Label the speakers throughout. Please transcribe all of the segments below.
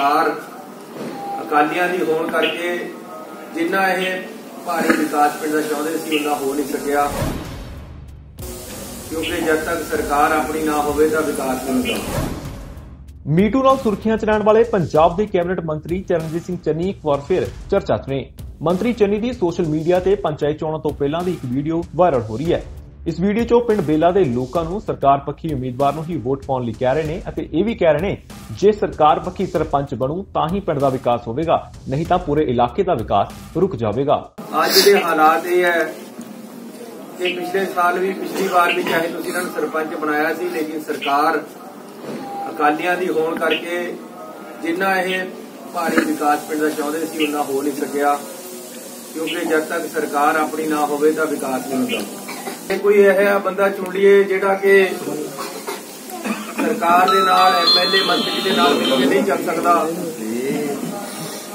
Speaker 1: ਸਰਕਾਰ ਅਕਾਲੀਆਂ ਦੀ ਹੋਣ ਕਰਕੇ ਜਿੰਨਾ ਇਹ ਭਾਰੀ ਵਿਕਾਸ ਪਿੰਡ ਦਾ ਚਾਹੁੰਦੇ ਸੀ ਉਹਨਾਂ ਹੋ ਨਹੀਂ ਸਕਿਆ। ਕਿਉਂਕਿ ਜਦ ਤੱਕ ਸਰਕਾਰ ਆਪਣੀ ਨਾ ਹੋਵੇ ਤਾਂ ਵਿਕਾਸ ਨਹੀਂ ਹੁੰਦਾ।
Speaker 2: ਮੀਟੂ ਨਾਲ ਸੁਰਖੀਆਂ ਚ ਵਾਲੇ ਪੰਜਾਬ ਦੇ ਕੈਬਨਿਟ ਮੰਤਰੀ ਚਰਨਜੀਤ ਸਿੰਘ ਚੰਨੀ ਇੱਕ ਵਾਰ ਫਿਰ ਚਰਚਾ 'ਚ ਨੇ। ਮੰਤਰੀ ਚੰਨੀ ਦੀ ਸੋਸ਼ਲ ਮੀਡੀਆ ਤੇ ਪੰਚਾਇਤ ਚੋਣਾਂ ਤੋਂ ਪਹਿਲਾਂ ਦੀ ਇੱਕ ਵੀਡੀਓ ਵਾਇਰਲ ਹੋ ਰਹੀ ਹੈ। ਇਸ ਵੀਡੀਓ 'ਚ ਉਹ ਪਿੰਡ ਬੇਲਾ ਦੇ ਲੋਕਾਂ ਨੂੰ ਸਰਕਾਰ ਪੱਖੀ ਉਮੀਦਵਾਰ ਨੂੰ ਹੀ ਵੋਟ ਪਾਉਣ ਲਈ ਕਹਿ ਰਹੇ ਨੇ ਅਤੇ ਇਹ ਵੀ ਕਹਿ ਰਹੇ ਨੇ, ਜੇ ਸਰਕਾਰ ਪੱਖੀ ਸਰਪੰਚ ਬਣੂ, ਤਾਂ ਹੀ ਪਿੰਡ ਦਾ ਵਿਕਾਸ ਹੋਵੇਗਾ, ਨਹੀਂ ਤਾਂ ਪੂਰੇ ਇਲਾਕੇ ਦਾ ਵਿਕਾਸ ਰੁਕ ਜਾਵੇਗਾ।
Speaker 1: ਅੱਜ ਦੇ ਹਾਲਾਤ ਇਹ ਹੈ ਕਿ ਪਿਛਲੇ ਸਾਲ ਵੀ, ਪਿਛਲੀ ਵਾਰ ਵੀ ਚਾਹੇ ਤੁਸੀਂ ਇਹਨਾਂ ਨੂੰ ਸਰਪੰਚ ਬਣਾਇਆ ਸੀ, ਲੇਕਿਨ ਸਰਕਾਰ ਅਕਾਲੀਆਂ ਦੀ ਹੋਣ ਕਰਕੇ ਜਿੰਨਾ ਇਹ ਭਾਰੀ ਵਿਕਾਸ ਪਿੰਡ ਦਾ ਚਾਹੁੰਦੇ ਸੀ ਉਹਨਾਂ ਹੋ ਨਹੀਂ ਸਕਿਆ। ਕਿਉਂਕਿ ਜਦ ਤੱਕ ਸਰਕਾਰ ਆਪਣੀ ਨਾ ਹੋਵੇ, ਤਾਂ ਵਿਕਾਸ ਨਹੀਂ ਹੁੰਦਾ। ਕੋਈ ਇਹ ਬੰਦਾ ਚੁਣ ਲਈਏ ਜਿਹੜਾ ਕਿ ਸਰਕਾਰ ਦੇ ਨਾਲ ਐਮਐਲਏ ਮੰਤਰੀ ਦੇ ਨਾਲ ਮਿਲ ਕੇ ਨਹੀਂ ਚੱਲ ਸਕਦਾ।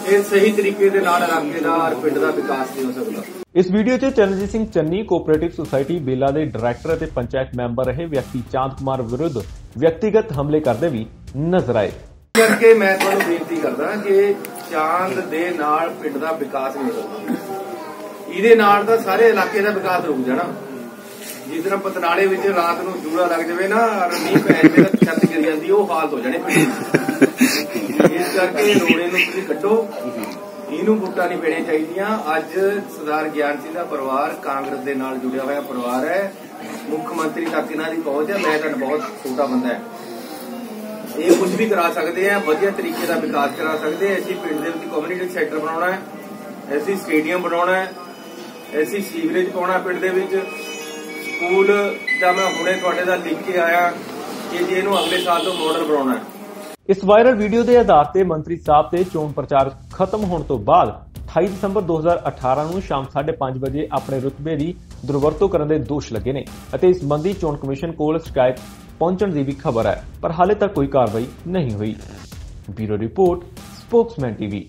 Speaker 1: ਇਹ ਸਹੀ ਤਰੀਕੇ ਦੇ ਨਾਲ ਇਲਾਕੇ ਦਾ ਔਰ ਪਿੰਡ ਦਾ ਵਿਕਾਸ ਨਹੀਂ ਹੋ ਸਕਦਾ।
Speaker 2: ਇਸ ਵੀਡੀਓ 'ਚ ਚਰਨਜੀਤ ਸਿੰਘ ਚੰਨੀ ਕੋਆਪਰੇਟਿਵ ਸੁਸਾਇਟੀ ਬੇਲਾ ਦੇ ਡਾਇਰੈਕਟਰ ਅਤੇ ਪੰਚਾਇਤ ਮੈਂਬਰ ਰਹੇ ਵਿਅਕਤੀ ਚਾਂਦ ਕੁਮਾਰ ਵਿਰੁੱਧ ਵਿਅਕਤੀਗਤ ਹਮਲੇ ਕਰਦੇ ਵੀ ਨਜ਼ਰ ਆਏ।
Speaker 1: ਕਰਕੇ ਮੈਂ ਤੁਹਾਨੂੰ ਬੇਨਤੀ ਕਰਦਾ ਕਿ ਚਾਂਦ ਦੇ ਨਾਲ ਪਿੰਡ ਦਾ ਵਿਕਾਸ ਨਹੀਂ ਹੋਊਗਾ ਇਹਦੇ ਨਾਲ ਤਾਂ ਸਾਰੇ ਇਲਾਕੇ ਦਾ ਵਿਕਾਸ ਰੁਕ ਜਾਣਾ। ਜਿਸ ਤਰ੍ਹਾਂ ਪਤਨਾਲੇ ਵਿੱਚ ਰਾਤ ਨੂੰ ਜੂੜਾ ਲੱਗ ਜਾਵੇ ਨਾ ਔਰ ਮੀਂਹ ਪੈ ਜਾਵੇ ਤਾਂ ਛੱਤ ਗਿਰ ਜਾਂਦੀ, ਉਹ ਹਾਲਤ ਹੋ ਜਾਣੀ ਇਸ ਕਰਕੇ ਰੋੜੇ ਨੂੰ ਤੁਸੀਂ ਕੱਢੋ। ਇਹਨੂੰ ਬੁੱਟਾ ਨਹੀਂ ਪੈਣੇ ਚਾਹੀਦੀਆਂ। ਅੱਜ ਸਰਦਾਰ ਗਿਆਨ ਸਿੰਘ ਦਾ ਪਰਿਵਾਰ ਕਾਂਗਰਸ ਦੇ ਨਾਲ ਜੁੜਿਆ ਹੋਇਆ ਪਰਿਵਾਰ ਹੈ। ਮੁੱਖ ਮੰਤਰੀ ਤੱਕ ਇਹਨਾਂ ਦੀ ਪਹੁੰਚ ਹੈ। ਮੈਂ ਤਾਂ ਬਹੁਤ ਛੋਟਾ ਬੰਦਾ ਹੈ। ਇਹ ਕੁਝ ਵੀ ਕਰਾ ਸਕਦੇ ਆ, ਵਧੀਆ ਤਰੀਕੇ ਦਾ ਵਿਕਾਸ ਕਰਾ ਸਕਦੇ ਆ। ਅਸੀਂ ਪਿੰਡ ਦੇ ਵਿੱਚ ਕਮਿਊਨਿਟੀ ਸੈਂਟਰ ਬਣਾਉਣਾ ਹੈ। ਅਸੀਂ ਸਟੇਡੀਅਮ ਬਣਾਉਣਾ ਹੈ। ਅਸੀਂ ਸੀਵਰੇਜ ਪਾਉਣਾ ਪਿੰਡ ਦੇ ਵਿੱਚ। ਸਕੂਲ ਦਾ ਮੈਂ ਹੁਣੇ ਤੁਹਾਡੇ ਦਾ ਲਿਖ ਕੇ ਆਇਆ ਕਿ ਜੇ ਇਹਨੂੰ ਅਗਲੇ ਸਾਲ ਤੋਂ ਮਾਡਲ ਬਣਾਉਣਾ ਹੈ।
Speaker 2: ਇਸ ਵਾਇਰਲ ਵੀਡੀਓ ਦੇ ਆਧਾਰ ਤੇ ਮੰਤਰੀ ਸਾਹਿਬ ਤੇ ਚੋਣ ਪ੍ਰਚਾਰ ਖਤਮ ਹੋਣ ਤੋਂ ਬਾਅਦ 28 ਦਸੰਬਰ 2018 ਨੂੰ ਸ਼ਾਮ 5:30 ਵਜੇ ਆਪਣੇ ਰੁਤਬੇ ਦੀ ਦੁਰਵਰਤੋਂ ਕਰਨ ਦੇ ਦੋਸ਼ ਲੱਗੇ ਨੇ ਅਤੇ ਇਸ ਸੰਬੰਧੀ ਚੋਣ ਕਮਿਸ਼ਨ ਕੋਲ ਸ਼ਿਕਾਇਤ ਪਹੁੰਚਣ ਦੀ ਵੀ ਖਬਰ ਹੈ, ਪਰ ਹਾਲੇ ਤੱਕ ਕੋਈ ਕਾਰਵਾਈ ਨਹੀਂ ਹੋਈ। Bureau report, Spokesman TV.